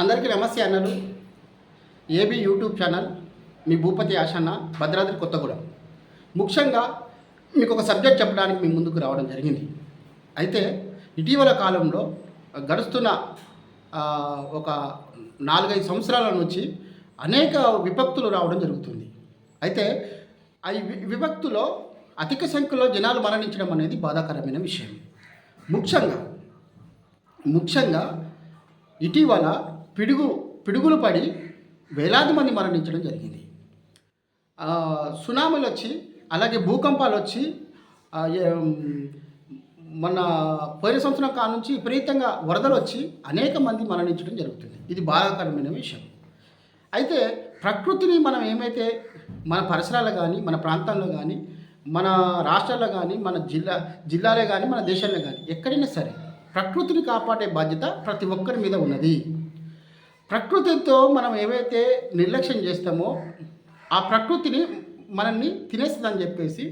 అందరికీ నమస్తే అన్నలు. ఏబీ యూట్యూబ్ ఛానల్ మీ భూపతి ఆశన్న భద్రాద్రి కొత్తగూడెం. ముఖ్యంగా మీకు ఒక సబ్జెక్ట్ చెప్పడానికి మీ ముందుకు రావడం జరిగింది. అయితే ఇటీవల కాలంలో గడుస్తున్న ఒక నాలుగైదు సంవత్సరాల నుంచి అనేక విభక్తులు రావడం జరుగుతుంది. అయితే ఆ విభక్తులో అధిక సంఖ్యలో జనాలు మరణించడం అనేది బాధాకరమైన విషయం. ముఖ్యంగా ముఖ్యంగా ఇటీవల పిడుగు పిడుగులు పడి వేలాది మంది మరణించడం జరిగింది. సునామీలు వచ్చి అలాగే భూకంపాలు వచ్చి మన పోయిన సంవత్సరం కాడ నుంచి విపరీతంగా వరదలు వచ్చి అనేక మంది మరణించడం జరుగుతుంది. ఇది బాధాకరమైన విషయం. అయితే ప్రకృతిని మనం ఏమైతే మన పరిసరాలు కానీ మన ప్రాంతాల్లో కానీ మన రాష్ట్రాల్లో కానీ మన జిల్లా జిల్లాలే కానీ మన దేశంలో కానీ ఎక్కడైనా సరే ప్రకృతిని కాపాడే బాధ్యత ప్రతి ఒక్కరి మీద ఉన్నది. ప్రకృతితో మనం ఏవైతే నిర్లక్ష్యం చేస్తామో ఆ ప్రకృతిని మనల్ని తినేస్తుందని చెప్పేసి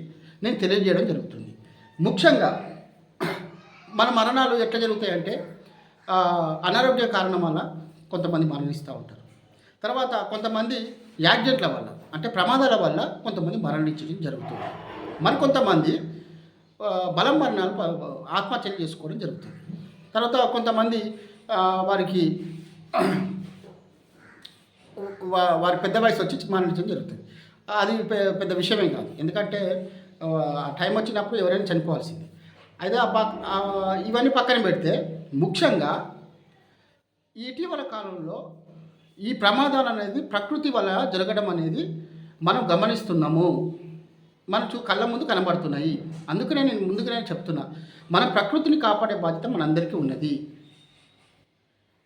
నేను తెలియజేయడం జరుగుతుంది. ముఖ్యంగా మన మరణాలు ఎట్లా జరుగుతాయంటే అనారోగ్య కారణం వల్ల కొంతమంది మరణిస్తూ ఉంటారు. తర్వాత కొంతమంది యాక్సిడెంట్ల వల్ల అంటే ప్రమాదాల వల్ల కొంతమంది మరణించడం జరుగుతుంది. మరికొంతమంది బలం మరణాలు ఆత్మహత్యలు చేసుకోవడం జరుగుతుంది. తర్వాత కొంతమంది వారికి వారి పెద్ద వయసు వచ్చి మరణించడం జరుగుతుంది. అది పెద్ద విషయమే కాదు. ఎందుకంటే ఆ, టైం వచ్చినప్పుడు ఎవరైనా చనిపోవాల్సిందే. అయితే ఆ ఇవన్నీ పక్కన పెడితే ముఖ్యంగా ఇటీవల కాలంలో ఈ ప్రమాదాలు అనేది ప్రకృతి వల్ల జరగడం అనేది మనం గమనిస్తున్నాము. మన చూ కళ్ళ ముందు కనబడుతున్నాయి. అందుకనే నేను ముందుగానే చెప్తున్నా. మన ప్రకృతిని కాపాడే బాధ్యత మనందరికీ ఉన్నది.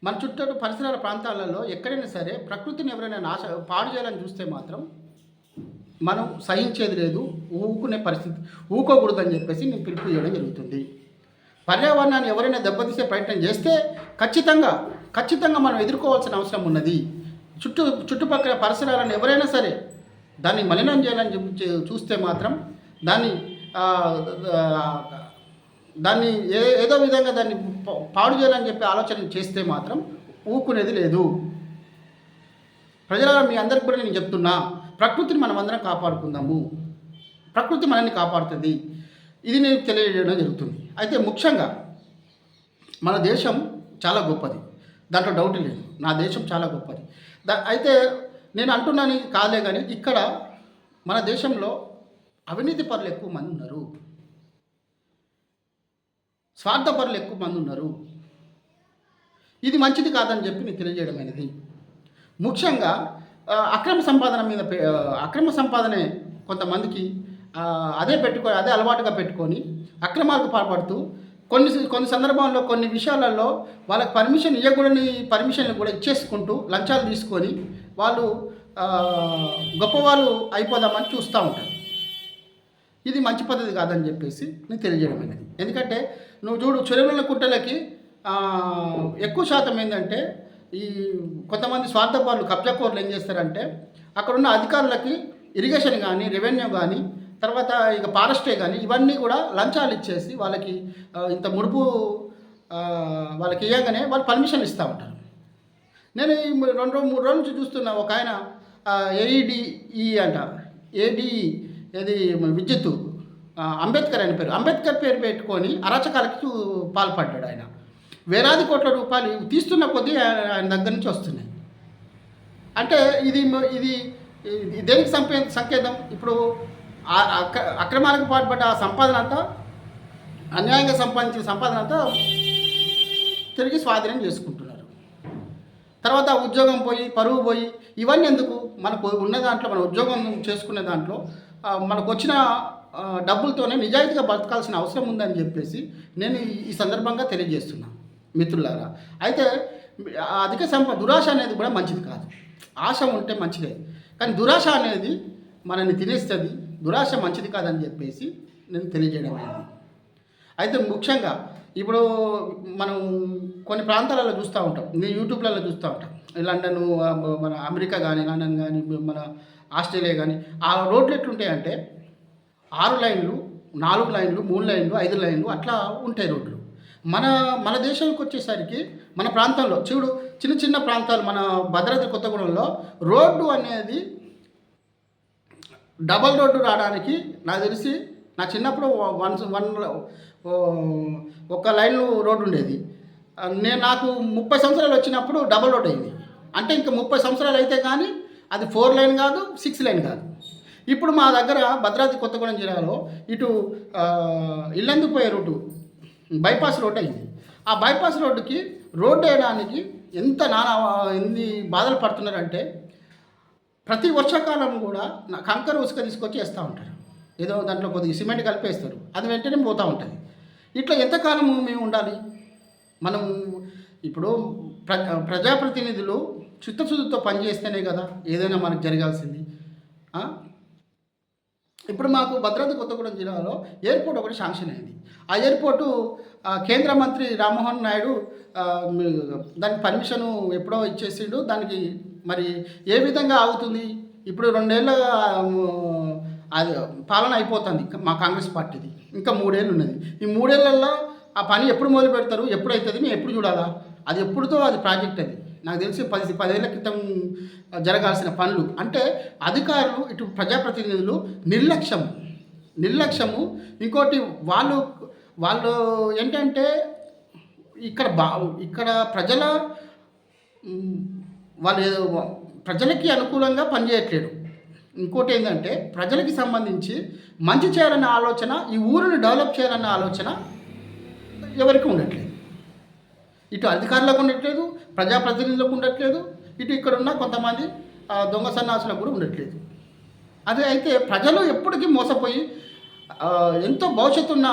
మన చుట్టూ పరిసరాల ప్రాంతాలలో ఎక్కడైనా సరే ప్రకృతిని ఎవరైనా నాశ పాడు చేయాలని చూస్తే మాత్రం మనం సహించేది లేదు ఊకునే పరిస్థితి ఊకోకూడదని చెప్పేసి నేను పిలుపు చేయడం జరుగుతుంది. పర్యావరణాన్ని ఎవరైనా దెబ్బతీసే ప్రయత్నం చేస్తే ఖచ్చితంగా ఖచ్చితంగా మనం ఎదుర్కోవాల్సిన అవసరం ఉన్నది. చుట్టూ చుట్టుపక్కల పరిసరాలను ఎవరైనా సరే దాన్ని మలినం చేయాలని చూస్తే మాత్రం దాన్ని దాన్ని ఏ ఏదో విధంగా దాన్ని పా- పాడు చేయాలని చెప్పి ఆలోచన చేస్తే మాత్రం ఊకునేది లేదు. ప్రజల మీ అందరికి కూడా నేను చెప్తున్నా ప్రకృతిని మనం అందరం కాపాడుకుందాము. ప్రకృతి మనల్ని కాపాడుతుంది. ఇది నేను తెలియజేయడం జరుగుతుంది. అయితే ముఖ్యంగా మన దేశం చాలా గొప్పది. దాంట్లో డౌట్ లేదు. నా దేశం చాలా గొప్పది. దా అయితే నేను అంటున్నాను ఇది కాదే కానీ ఇక్కడ మన దేశంలో అవినీతి పరులు ఎక్కువ మంది ఉన్నారు. స్వార్థపరులు ఎక్కువ మంది ఉన్నారు. ఇది మంచిది కాదని చెప్పి నేను తెలియజేయడమైనది. ముఖ్యంగా అక్రమ సంపాదన మీద పె- అక్రమ సంపాదనే కొంతమందికి అదే పెట్టుకొని అదే అలవాటుగా పెట్టుకొని అక్రమాలకు పాల్పడుతూ కొన్ని కొన్ని సందర్భాల్లో కొన్ని విషయాలలో వాళ్ళకి పర్మిషన్ ఇవ్వకూడని పర్మిషన్లు కూడా ఇచ్చేసుకుంటూ లంచాలు తీసుకొని వాళ్ళు గొప్పవాళ్ళు అయిపోదామని చూస్తూ ఉంటారు. ఇది మంచి పద్ధతి కాదని చెప్పేసి నేను తెలియజేయడమైనది. ఎందుకంటే నువ్వు చూడు చెరువుల కుట్టలకి ఎక్కువ శాతం ఏంటంటే ఈ కొంతమంది స్వార్థపరులు కబ్జాకోర్లు ఏం చేస్తారంటే అక్కడున్న అధికారులకి ఇరిగేషన్ కానీ రెవెన్యూ కానీ తర్వాత ఇక ఫారెస్టే కానీ ఇవన్నీ కూడా లంచాలు ఇచ్చేసి వాళ్ళకి ఇంత ముడుపు వాళ్ళకి ఇవ్వగానే వాళ్ళు పర్మిషన్ ఇస్తూ ఉంటారు. నేను ఈ రెండు రోజు మూడు రోజుల నుంచి చూస్తున్నా ఒక ఆయన ఏఈడిఈ అంట ఏడిఈ ఇది విద్యుత్ అంబేద్కర్ అని పేరు. అంబేద్కర్ పేరు పెట్టుకొని అరాచకాలకు పాల్పడ్డాడు ఆయన. వేలాది కోట్ల రూపాయలు తీస్తున్న కొద్దీ ఆయన ఆయన దగ్గర నుంచి వస్తున్నాయి. అంటే ఇది ఇది దేనికి సంపే సంకేతం? ఇప్పుడు అక్ర అక్రమాలకు పాల్పడ్డ ఆ సంపాదన అంతా అన్యాయంగా సంపాదించిన సంపాదన అంతా తిరిగి స్వాధీనం చేసుకుంటున్నారు. తర్వాత ఉద్యోగం పోయి పరువు పోయి ఇవన్నీ ఎందుకు? మనకు ఉన్న దాంట్లో మన ఉద్యోగం చేసుకునే దాంట్లో మనకు వచ్చిన డబ్బులతోనే నిజాయితీగా బతకాల్సిన అవసరం ఉందని చెప్పేసి నేను ఈ- సందర్భంగా తెలియజేస్తున్నాను మిత్రులారా. అయితే అధిక సంప దురాశ అనేది కూడా మంచిది కాదు. ఆశ ఉంటే మంచిదే. కానీ దురాశ అనేది మనల్ని తినేస్తుంది. దురాశ మంచిది కాదని చెప్పేసి నేను తెలియజేయడం అయింది. అయితే ముఖ్యంగా ఇప్పుడు మనం కొన్ని ప్రాంతాలలో చూస్తూ ఉంటాం. నేను యూట్యూబ్లలో చూస్తూ ఉంటాం. లండన్ మన అమెరికా కానీ లండన్ కానీ మన ఆస్ట్రేలియా కానీ ఆ రోడ్లు ఎట్లుంటాయంటే ఆరు లైన్లు నాలుగు లైన్లు మూడు లైన్లు ఐదు లైన్లు అట్లా ఉంటాయి రోడ్లు. మన మన దేశానికి వచ్చేసరికి మన ప్రాంతంలో చూడు చిన్న చిన్న ప్రాంతాలు మన భద్రాద్రి కొత్తగూడెంలో రోడ్డు అనేది డబల్ రోడ్డు రావడానికి నాకు తెలిసి నా చిన్నప్పుడు వన్ వన్ ఒక లైన్ రోడ్డు ఉండేది. నేను నాకు ముప్పై సంవత్సరాలు వచ్చినప్పుడు డబల్ రోడ్ అయింది. అంటే ఇంకా ముప్పై సంవత్సరాలు అయితే కానీ అది ఫోర్ లైన్ కాదు సిక్స్ లైన్ కాదు. ఇప్పుడు మా దగ్గర భద్రాద్రి కొత్తగూడెం జిల్లాలో ఇటు ఆ, ఇల్లందు పోయే రూటు బైపాస్ రోడ్ అయింది. ఆ బైపాస్ రోడ్డుకి రోడ్డు వేయడానికి ఎంత నానా ఎన్ని బాధలు పడుతున్నారంటే ప్రతి వర్షాకాలం కూడా నా కంకర ఉసుక తీసుకొచ్చి వేస్తూ ఉంటారు. ఏదో దాంట్లో కొద్దిగా సిమెంట్ కలిపేస్తారు. అది వెంటనే పోతూ ఉంటుంది. ఇట్లా ఎంతకాలము మేము ఉండాలి? మనం ఇప్పుడు ప్ర ప్రజాప్రతినిధులు చిత్తశుద్ధితో పనిచేస్తేనే కదా ఏదైనా మనకు జరగాల్సింది. ఇప్పుడు మాకు భద్రాద్రి కొత్తగూడెం జిల్లాలో ఎయిర్పోర్ట్ ఒకటి శాంక్షన్ అయింది. ఆ ఎయిర్పోర్టు కేంద్ర మంత్రి రామ్మోహన్ నాయుడు దానికి పర్మిషను ఎప్పుడో ఇచ్చేసిండు. దానికి మరి ఏ విధంగా అవుతుంది ఇప్పుడు రెండేళ్ళ అది పాలన అయిపోతుంది మా కాంగ్రెస్ పార్టీది. ఇంకా మూడేళ్ళు ఉన్నది. ఈ మూడేళ్ళలో ఆ పని ఎప్పుడు మొదలు పెడతారు ఎప్పుడు అవుతుంది మేము ఎప్పుడు చూడాలా? అది ఎప్పుడుతో అది ప్రాజెక్ట్ అది. నాకు తెలిసి పది పదేళ్ళ క్రితం జరగాల్సిన పనులు. అంటే అధికారులు ఇటు ప్రజాప్రతినిధులు నిర్లక్ష్యం. నిర్లక్ష్యము. ఇంకోటి వాళ్ళు వాళ్ళు ఏంటంటే ఇక్కడ బా ఇక్కడ ప్రజల వాళ్ళు ఏదో ప్రజలకి అనుకూలంగా పనిచేయట్లేదు. ఇంకోటి ఏంటంటే ప్రజలకి సంబంధించి మంచి చేయాలన్న ఆలోచన ఈ ఊరిని డెవలప్ చేయాలన్న ఆలోచన ఎవరికి ఉండట్లేదు. ఇటు అధికారులకు ఉండట్లేదు ప్రజాప్రతినిధులకు ఉండట్లేదు ఇటు ఇక్కడ ఉన్న కొంతమంది దొంగ సన్యాసులకు కూడా ఉండట్లేదు. అదే అయితే ప్రజలు ఎప్పటికీ మోసపోయి ఎంతో భవిష్యత్తు ఉన్న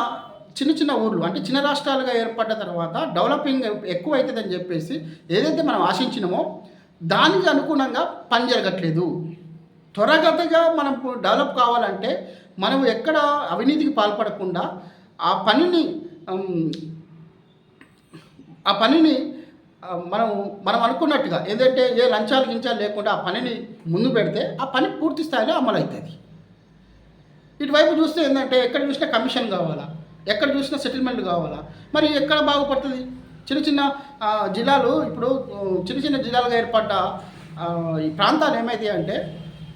చిన్న చిన్న ఊర్లు అంటే చిన్న రాష్ట్రాలుగా ఏర్పడ్డ తర్వాత డెవలపింగ్ ఎక్కువ అవుతుందని చెప్పేసి ఏదైతే మనం ఆశించినామో దానికి అనుగుణంగా పని జరగట్లేదు. త్వరగతిగా మనం డెవలప్ కావాలంటే మనం ఎక్కడ అవినీతికి పాల్పడకుండా ఆ పనిని ఆ పనిని మనం మనం అనుకున్నట్టుగా ఏదంటే ఏ లంచాలు గించాలు లేకుండా ఆ పనిని ముందు పెడితే ఆ పని పూర్తి స్థాయిలో అమలు అవుతుంది ఇటువైపు చూస్తే ఏంటంటే ఎక్కడ చూసినా కమిషన్ కావాలా ఎక్కడ చూసినా సెటిల్మెంట్ కావాలా మరి ఎక్కడ బాగుపడుతుంది? చిన్న చిన్న జిల్లాలు ఇప్పుడు చిన్న చిన్న జిల్లాలుగా ఏర్పడ్డ ఈ ప్రాంతాలు ఏమైతాయి అంటే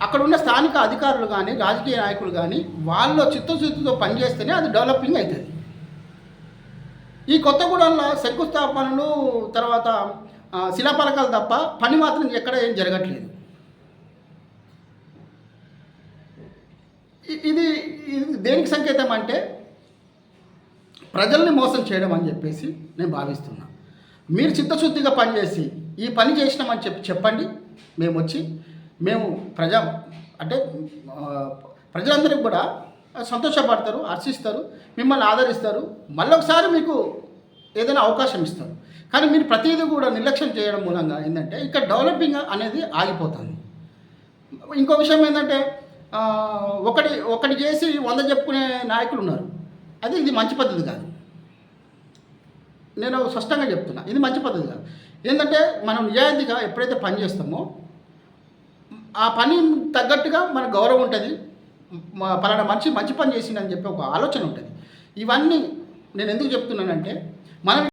అక్కడ ఉన్న స్థానిక అధికారులు కానీ రాజకీయ నాయకులు కానీ వాళ్ళ చిత్తశుద్ధితో పనిచేస్తేనే అది డెవలపింగ్ అవుతుంది. ఈ కొత్తగూడెంలో శంకుస్థాపనలు తర్వాత శిలాపలకాలు తప్ప పని మాత్రం ఎక్కడ ఏం జరగట్లేదు. ఇది ఇది దేనికి సంకేతం అంటే ప్రజల్ని మోసం చేయడం అని చెప్పేసి నేను భావిస్తున్నా. మీరు చిత్తశుద్ధిగా పనిచేసి ఈ పని చేసినామని చెప్పి చెప్పండి. మేము వచ్చి మేము ప్రజా అంటే ప్రజలందరికీ కూడా సంతోషపడతారు హర్షిస్తారు మిమ్మల్ని ఆదరిస్తారు. మళ్ళొకసారి మీకు ఏదైనా అవకాశం ఇస్తారు. కానీ మీరు ప్రతిదీ కూడా నిర్లక్ష్యం చేయడం మూలంగా ఏంటంటే ఇక్కడ డెవలపింగ్ అనేది ఆగిపోతుంది. ఇంకో విషయం ఏంటంటే ఒకటి ఒకటి చేసి వంద చెప్పుకునే నాయకులు ఉన్నారు. అది ఇది మంచి పద్ధతి కాదు. నేను స్పష్టంగా చెప్తున్నా ఇది మంచి పద్ధతి కాదు. ఏంటంటే మనం నిజాయితీగా ఎప్పుడైతే పని చేస్తామో ఆ పని తగ్గట్టుగా మన గౌరవం ఉంటుంది. పలానా మనిషి మంచి పని చేసిండని చెప్పి ఒక ఆలోచన ఉంటుంది. ఇవన్నీ నేను ఎందుకు చెప్తున్నానంటే మనం